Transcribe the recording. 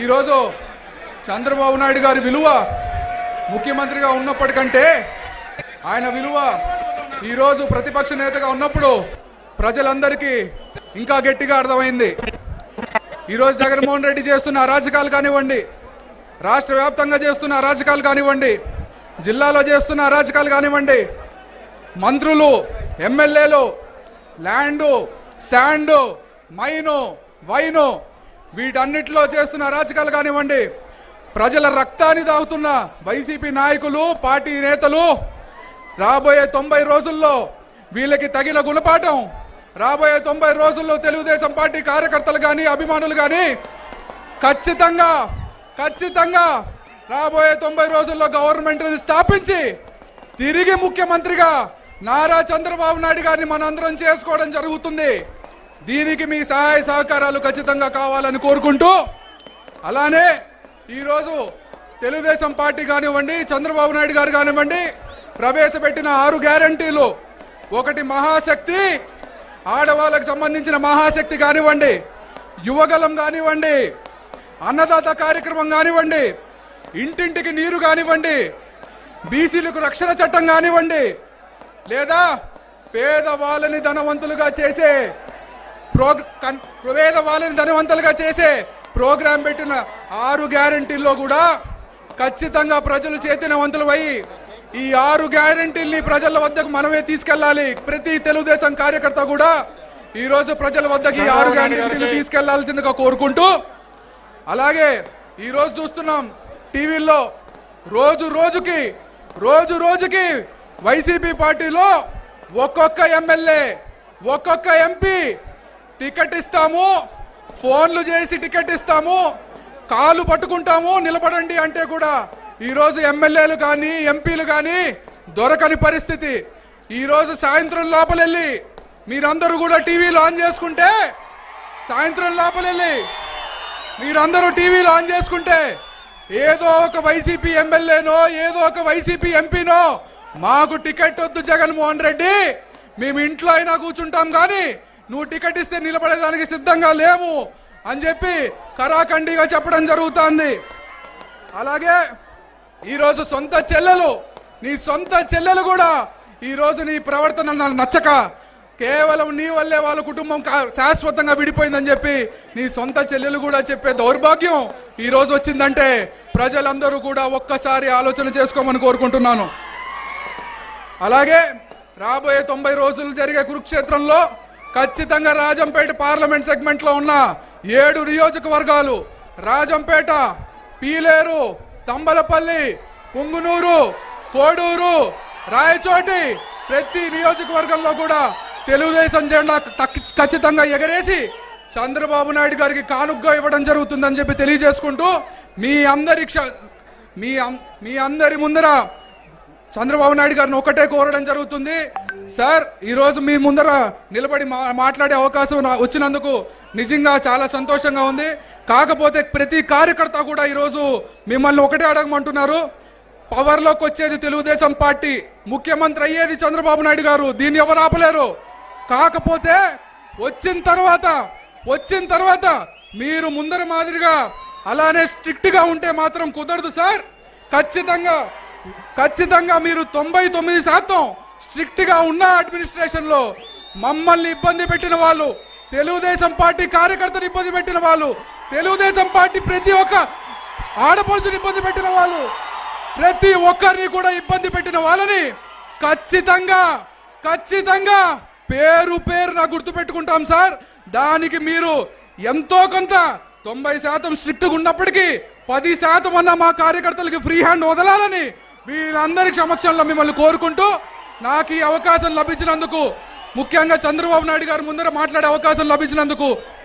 ఈరోజు చంద్రబాబు నాయుడు గారి విలువ ముఖ్యమంత్రిగా ఉన్నప్పటికంటే ఆయన విలువ ఈరోజు ప్రతిపక్ష నేతగా ఉన్నప్పుడు ప్రజలందరికీ ఇంకా గట్టిగా అర్థమైంది. ఈరోజు జగన్మోహన్ రెడ్డి చేస్తున్న అరాచకాలు కానివ్వండి రాష్ట్ర వ్యాప్తంగా చేస్తున్న అరాచకాలు కానివ్వండి జిల్లాలో చేస్తున్న అరాచకాలు కానివ్వండి మంత్రులు ఎమ్మెల్యేలు ల్యాండు శాండు మైను వైను వీటన్నిటిలో చేస్తున్న అరాచకాలు కానివ్వండి ప్రజల రక్తాన్ని దాగుతున్న వైసీపీ నాయకులు పార్టీ నేతలు రాబోయే తొంభై రోజుల్లో వీళ్ళకి తగిన గుణపాఠం రాబోయే తొంభై రోజుల్లో తెలుగుదేశం పార్టీ కార్యకర్తలు కానీ అభిమానులు కానీ ఖచ్చితంగా ఖచ్చితంగా రాబోయే తొంభై రోజుల్లో గవర్నమెంట్ని స్థాపించి తిరిగి ముఖ్యమంత్రిగా నారా చంద్రబాబు నాయుడు గారిని మనందరం చేసుకోవడం జరుగుతుంది. దీనికి మీ సహాయ సహకారాలు ఖచ్చితంగా కావాలని కోరుకుంటూ అలానే ఈరోజు తెలుగుదేశం పార్టీ కానివ్వండి చంద్రబాబు నాయుడు గారు కానివ్వండి ప్రవేశపెట్టిన ఆరు గ్యారంటీలు. ఒకటి మహాశక్తి ఆడవాళ్ళకు సంబంధించిన మహాశక్తి కానివ్వండి యువగలం కానివ్వండి అన్నదాత కార్యక్రమం కానివ్వండి ఇంటింటికి నీరు కానివ్వండి బీసీలకు రక్షణ చట్టం కానివ్వండి లేదా పేదవాళ్ళని ధనవంతులుగా చేసే ప్రో కన్- పేదవాళ్ళని ధనవంతులుగా చేసే ప్రోగ్రాం పెట్టిన ఆరు గ్యారంటీల్లో కూడా ఖచ్చితంగా ప్రజలు చైతన్యవంతులమై ఈ ఆరు గ్యారంటీల్ని ప్రజల వద్దకు మనమే తీసుకెళ్ళాలి. ప్రతి తెలుగుదేశం కార్యకర్త కూడా ఈ రోజు ప్రజల వద్దకు ఈ ఆరు గ్యారంటీలు తీసుకెళ్ళాల్సిందిగా కోరుకుంటూ అలాగే ఈ రోజు చూస్తున్నాం టీవీల్లో రోజు రోజుకి రోజు రోజుకి వైసీపీ పార్టీలో ఒక్కొక్క ఎమ్మెల్యే ఒక్కొక్క ఎంపీ టికెట్ ఇస్తాము. ఫోన్లు చేసి టికెట్ ఇస్తాము. కాలు పట్టుకుంటాము. నిలబడండి అంటే కూడా ఈరోజు ఎమ్మెల్యేలు కానీ ఎంపీలు కానీ దొరకని పరిస్థితి. ఈరోజు సాయంత్రం లోపలెళ్ళి మీరందరూ కూడా టీవీలు ఆన్ చేసుకుంటే సాయంత్రం లోపలెళ్ళి మీరందరూ టీవీలు ఆన్ చేసుకుంటే ఏదో ఒక వైసీపీ ఎమ్మెల్యేనో ఏదో ఒక వైసీపీ ఎంపీనో మాకు టికెట్ వద్దు జగన్మోహన్ రెడ్డి. మేము ఇంట్లో అయినా కూర్చుంటాం కానీ నువ్వు టికెట్ ఇస్తే నిలబడేదానికి సిద్ధంగా లేవు అని చెప్పి కరాఖండిగా చెప్పడం జరుగుతోంది. అలాగే ఈరోజు సొంత చెల్లెలు నీ సొంత చెల్లెలు కూడా ఈరోజు నీ ప్రవర్తన నాకు నచ్చక కేవలం నీ వల్లే వాళ్ళ కుటుంబం కా- శాశ్వతంగా విడిపోయిందని చెప్పి నీ సొంత చెల్లెలు కూడా చెప్పే దౌర్భాగ్యం ఈరోజు వచ్చిందంటే ప్రజలందరూ కూడా ఒక్కసారి ఆలోచన చేసుకోమని కోరుకుంటున్నాను. అలాగే రాబోయే తొంభై రోజులు జరిగే కురుక్షేత్రంలో ఖచ్చితంగా రాజంపేట పార్లమెంట్ సెగ్మెంట్లో ఉన్న ఏడు నియోజకవర్గాలు రాజంపేట పీలేరు తంబలపల్లి పుంగునూరు కోడూరు రాయచోటి ప్రతి నియోజకవర్గంలో కూడా తెలుగుదేశం జెండా తక్- ఖచ్చితంగా ఎగరేసి చంద్రబాబు నాయుడు గారికి కానుగ్గా ఇవ్వడం జరుగుతుందని చెప్పి తెలియజేసుకుంటూ మీ అందరి మీ అం- మీ అందరి ముందర చంద్రబాబు నాయుడు గారిని ఒకటే కోరడం జరుగుతుంది. సార్ ఈరోజు మీ ముందర నిలబడి మా- మాట్లాడే అవకాశం వచ్చినందుకు నిజంగా చాలా సంతోషంగా ఉంది. కాకపోతే ప్రతి కార్యకర్త కూడా ఈరోజు మిమ్మల్ని ఒకటే అడగమంటున్నారు. పవర్లోకి వచ్చేది తెలుగుదేశం పార్టీ. ముఖ్యమంత్రి అయ్యేది చంద్రబాబు నాయుడు గారు. దీన్ని ఎవరు ఆపలేరు? కాకపోతే వచ్చిన తర్వాత వచ్చిన తర్వాత మీరు ముందర మాదిరిగా అలానే స్ట్రిక్ట్గా ఉంటే మాత్రం కుదరదు సార్. ఖచ్చితంగా ఖచ్చితంగా మీరు తొంభై తొమ్మిది శాతం స్ట్రిక్ట్గా ఉన్న అడ్మినిస్ట్రేషన్లో మమ్మల్ని ఇబ్బంది పెట్టిన వాళ్ళు తెలుగుదేశం పార్టీ కార్యకర్తలు ఇబ్బంది పెట్టిన వాళ్ళు తెలుగుదేశం పార్టీ ప్రతి ఒక్క ఆడపడుచుని ఇబ్బంది పెట్టిన వాళ్ళు ప్రతి ఒక్కరిని కూడా ఇబ్బంది పెట్టిన వాళ్ళని ఖచ్చితంగా ఖచ్చితంగా పేరు పేరున గుర్తు పెట్టుకుంటాం సార్. దానికి మీరు ఎంతో కొంత తొంభై శాతం స్ట్రిక్ట్ ఉన్నప్పటికీ పది శాతం అన్న మా కార్యకర్తలకి ఫ్రీ హ్యాండ్ వదలాలని వీళ్ళందరి సమక్షంలో మిమ్మల్ని కోరుకుంటూ నాకు ఈ అవకాశం లభించినందుకు ముఖ్యంగా చంద్రబాబు నాయుడు గారు ముందర మాట్లాడే అవకాశం లభించినందుకు